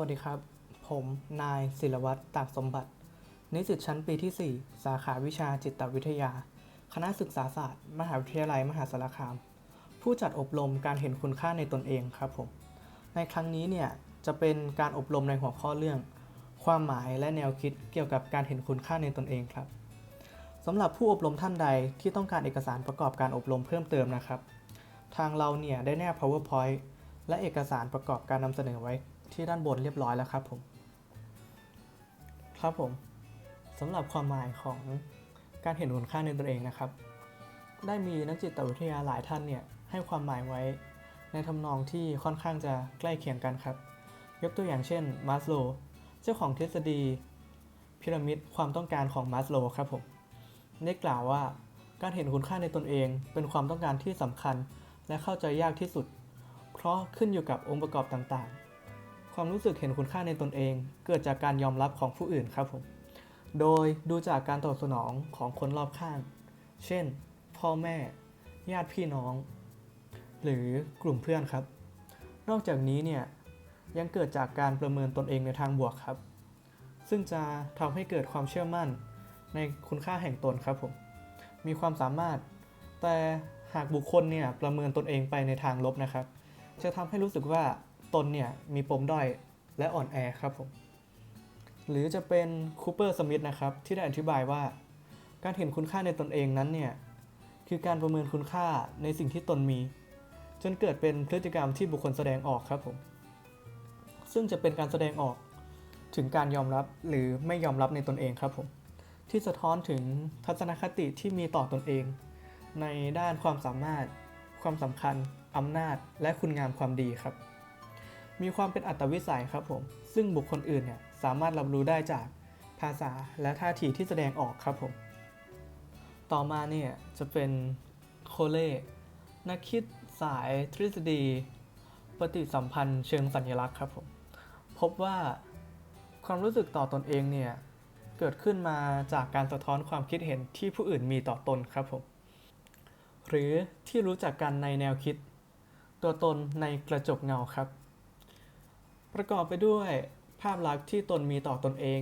วัสดีครับ ผม นายศิลวัตรตากสมบัติ นิสิตชั้นปีที่ 4 สาขาวิชาจิตวิทยา คณะศึกษาศาสตร์ มหาวิทยาลัยมหาสารคาม ผู้จัดอบรมการเห็นคุณค่าในตนเองครับผม ในครั้งนี้เนี่ยจะเป็นการอบรมในหัวข้อเรื่อง ความหมายและแนวคิดเกี่ยวกับการเห็นคุณค่าในตนเองครับสำหรับผู้อบรมท่านใดที่ต้องการเอกสารประกอบการอบรมเพิ่มเติมนะครับ ทางเราเนี่ยได้แนบ powerpoint และเอกสารประกอบการนำเสนอไว้ ที่ด้านบนเรียบร้อยแล้วครับผม ครับผมสำหรับความหมายของการเห็นคุณค่าในตนเองนะครับ ได้มีนักจิตวิทยาหลายท่านเนี่ยให้ความหมายไว้ในทำนองที่ค่อนข้างจะใกล้เคียงกันครับ ยกตัวอย่างเช่นมาสโลเจ้าของทฤษฎีพีระมิดความต้องการของมาสโลครับผมได้กล่าวว่าการเห็นคุณค่าในตนเองเป็นความต้องการที่สำคัญและเข้าใจยากที่สุด เพราะขึ้นอยู่กับองค์ประกอบต่างๆ ความรู้สึกเห็นคุณค่าในตนเอง เกิดจากการยอมรับของผู้อื่นครับผม โดยดูจากการตอบสนองของคนรอบข้าง เช่น พ่อแม่ ญาติพี่น้อง หรือกลุ่มเพื่อนครับ นอกจากนี้เนี่ยยังเกิดจากการประเมินตนเองในทางบวกครับ ซึ่งจะทำให้เกิดความเชื่อมั่นในคุณค่าแห่งตนครับผม มีความสามารถ แต่หากบุคคลเนี่ยประเมินตนเองไปในทางลบนะครับ จะทำให้รู้สึกว่า ตนเนี่ยมีปมด้อยและอ่อนแอครับผม หรือจะเป็นคูเปอร์สมิธนะครับที่ได้อธิบายว่า การเห็นคุณค่าในตนเองนั้นเนี่ยคือการประเมินคุณค่าในสิ่งที่ตนมี จนเกิดเป็นพฤติกรรมที่บุคคลแสดงออกครับผม ซึ่งจะเป็นการแสดงออกถึงการยอมรับหรือไม่ยอมรับในตนเองครับผม ที่สะท้อนถึงทัศนคติที่มีต่อตนเอง ในด้านความสามารถ ความสำคัญอำนาจ และคุณงามความดีครับ มีความเป็นอัตวิสัยครับผม ซึ่งบุคคลอื่นเนี่ยสามารถรับรู้ได้จากภาษาและท่าทีที่แสดงออกครับผม ต่อมาเนี่ยจะเป็นโคเล่นักคิดสายทฤษฎี ปฏิสัมพันธ์เชิงสัญลักษณ์ครับผม พบว่าความรู้สึกต่อตอนเองเนี่ยเกิดขึ้นมาจากการสะท้อนความคิดเห็นที่ผู้อื่นมีต่อตนครับผม หรือที่รู้จักกันในแนวคิด ตัวตนในกระจกเงาครับ ประกอบไปด้วยภาพลักษณ์ที่ตนมีต่อตนเอง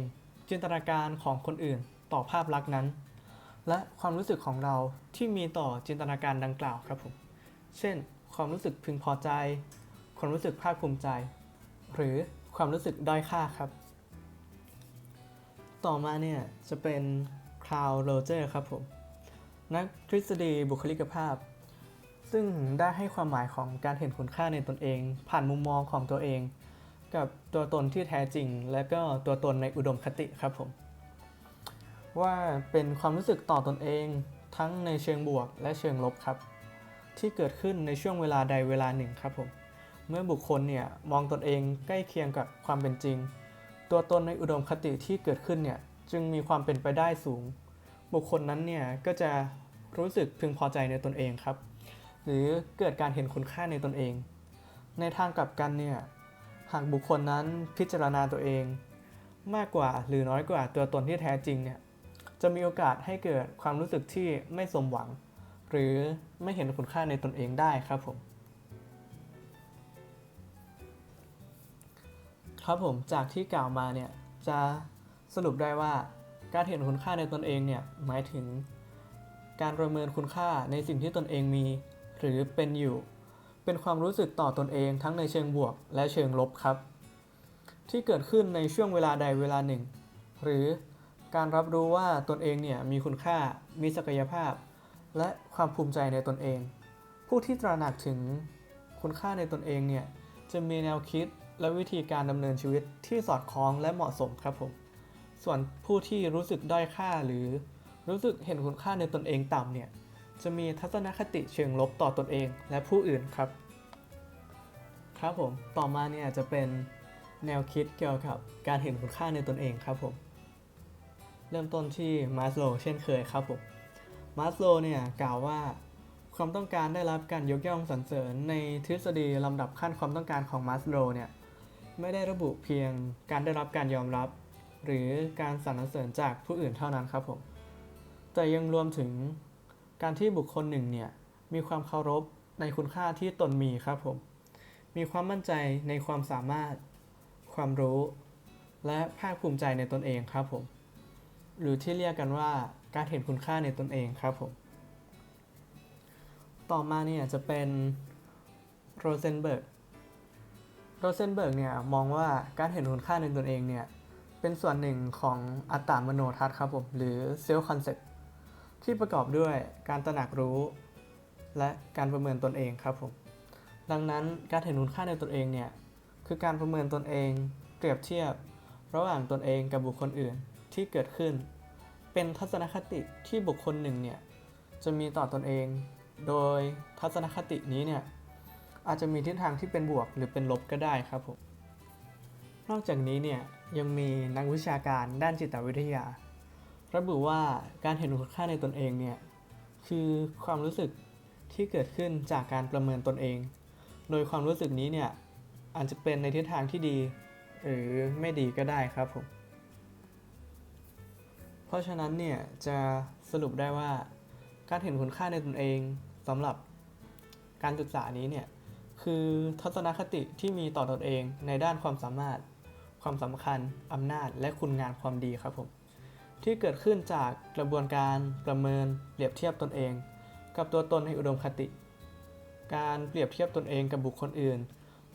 จินตนาการของคนอื่นต่อภาพลักษณ์นั้น และความรู้สึกของเราที่มีต่อจินตนาการดังกล่าวครับผม เช่น ความรู้สึกพึงพอใจ ความรู้สึกภาคภูมิใจ หรือความรู้สึกด้อยค่าครับ ต่อมาเนี่ยจะเป็นคลาวโรเจอร์ครับผม นักทฤษฎีบุคลิกภาพ ซึ่งได้ให้ความหมายของการเห็นคุณค่าในตนเอง ผ่านมุมมองของตัวเอง กับตัวตนที่แท้จริง และก็ตัวตนในอุดมคติครับผม ว่าเป็นความรู้สึกต่อตนเองทั้งในเชิงบวกและเชิงลบครับ ที่เกิดขึ้นในช่วงเวลาใดเวลาหนึ่งครับผม เมื่อบุคคลเนี่ยมองตนเองใกล้เคียงกับความเป็นจริง ตัวตนในอุดมคติที่เกิดขึ้นเนี่ยจึงมีความเป็นไปได้สูง บุคคลนั้นเนี่ยก็จะรู้สึกพึงพอใจในตนเองครับ หรือเกิดการเห็นคุณค่าในตนเอง ในทางกลับกันเนี่ย หากบุคคลนั้นพิจารณาตัวเอง มากกว่าหรือน้อยกว่าตัวตนที่แท้จริงเนี่ยจะมีโอกาสให้เกิดความรู้สึกที่ไม่สมหวัง หรือไม่เห็นคุณค่าในตนเองได้ครับผม ครับผมจากที่กล่าวมาเนี่ยจะสรุปได้ว่าการเห็นคุณค่าในตนเองเนี่ยหมายถึง การประเมินคุณค่าในสิ่งที่ตนเองมี หรือเป็นอยู่ เป็นความรู้สึกต่อตนเองทั้งในเชิงบวกและเชิงลบครับ ที่เกิดขึ้นในช่วงเวลาใดเวลาหนึ่ง หรือการรับรู้ว่าตนเองเนี่ยมีคุณค่า มีศักยภาพ และความภูมิใจในตนเอง ผู้ที่ตระหนักถึงคุณค่าในตนเองเนี่ยจะมีแนวคิดและวิธีการดำเนินชีวิตที่สอดคล้องและเหมาะสมครับผม ส่วนผู้ที่รู้สึกด้อยค่าหรือรู้สึกเห็นคุณค่าในตนเองต่ำเนี่ย จะมีทัศนคติเชิงลบต่อตนเองและผู้อื่นครับ ครับผม ต่อมาเนี่ยจะเป็นแนวคิดเกี่ยวกับการเห็นคุณค่าในตนเองครับผม เริ่มต้นที่มาสโลเช่นเคยครับผม มาสโลเนี่ยกล่าวว่าความต้องการได้รับการยกย่องสรรเสริญในทฤษฎีลำดับขั้นความต้องการของมาสโลเนี่ยไม่ได้ระบุเพียงการได้รับการยอมรับ หรือการสรรเสริญจากผู้อื่นเท่านั้นครับผม แต่ยังรวมถึง การที่บุคคลหนึ่งเนี่ยมีความเคารพในคุณค่าที่ตนมีครับผม มีความมั่นใจในความสามารถ ความรู้ และภาคภูมิใจในตนเองครับผม หรือที่เรียกกันว่าการเห็นคุณค่าในตนเองครับผม ต่อมาเนี่ยจะเป็นโรเซนเบิร์ก โรเซนเบิร์กเนี่ยมองว่าการเห็นคุณค่าในตนเองเนี่ยเป็นส่วนหนึ่งของอัตตามโนทัศน์ครับผม หรือเซลล์คอนเซ็ปต์ ที่ประกอบด้วยการตระหนักรู้ และการประเมินตนเองครับผมดังนั้นการเห็นคุณค่าในตนเองเนี่ยคือการประเมินตนเองเปรียบเทียบ ระหว่างตนเองกับบุคคลอื่นที่เกิดขึ้น เป็นทัศนคติที่บุคคลหนึ่งเนี่ยจะมีต่อตนเอง โดยทัศนคตินี้เนี่ยอาจจะมีทิศทางที่เป็นบวกหรือเป็นลบก็ได้ครับผม นอกจากนี้เนี่ยยังมีนักวิชาการด้านจิตวิทยา ระบุว่าการเห็นคุณค่าในตนเองเนี่ยคือความรู้สึกที่เกิดขึ้นจากการประเมินตนเอง โดยความรู้สึกนี้เนี่ยอาจจะเป็นในทิศทางที่ดี หรือไม่ดีก็ได้ครับผม เพราะฉะนั้นเนี่ยจะสรุปได้ว่า การเห็นคุณค่าในตนเองสำหรับการศึกษานี้เนี่ยคือทัศนคติที่มีต่อตนเองในด้านความสามารถ ความสำคัญอำนาจ และคุณงามความดีครับผม ที่เกิดขึ้นจากกระบวนการประเมินเปรียบเทียบตนเอง กับตัวตนในอุดมคติ การเปรียบเทียบตนเองกับบุคคลอื่น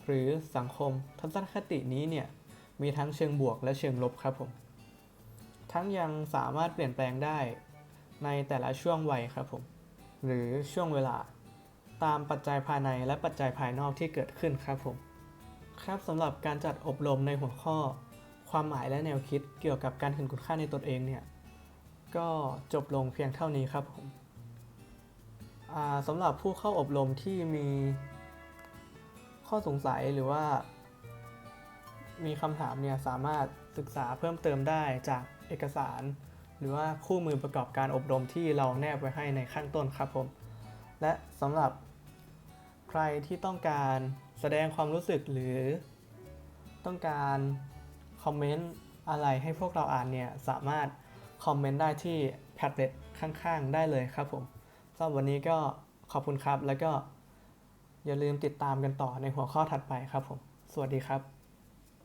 หรือสังคมทัศนคตินี้เนี่ยมีทั้งเชิงบวกและเชิงลบครับผม ทั้งยังสามารถเปลี่ยนแปลงได้ในแต่ละช่วงวัยครับผม หรือช่วงเวลาตามปัจจัยภายในและปัจจัยภายนอกที่เกิดขึ้นครับผม ครับสำหรับการจัดอบรมในหัวข้อ ความหมายและแนวคิดเกี่ยวกับการเห็นคุณค่าในตนเองเนี่ย ก็จบลงเพียงเท่านี้ครับผมสำหรับผู้เข้าอบรมที่มีข้อสงสัยหรือว่า มีคำถามเนี่ยสามารถศึกษาเพิ่มเติมได้จากเอกสาร หรือว่าคู่มือประกอบการอบรมที่เราแนบไว้ให้ในขั้นต้นครับผม และสำหรับใครที่ต้องการแสดงความรู้สึกหรือต้องการ คอมเมนต์อะไรให้พวกเราอ่านเนี่ยสามารถคอมเมนต์ได้ที่แพดเล็ตข้างๆ ได้เลยครับผมสำหรับวันนี้ก็ขอบคุณครับ แล้วก็อย่าลืมติดตามกันต่อในหัวข้อถัดไปครับผม สวัสดีครับ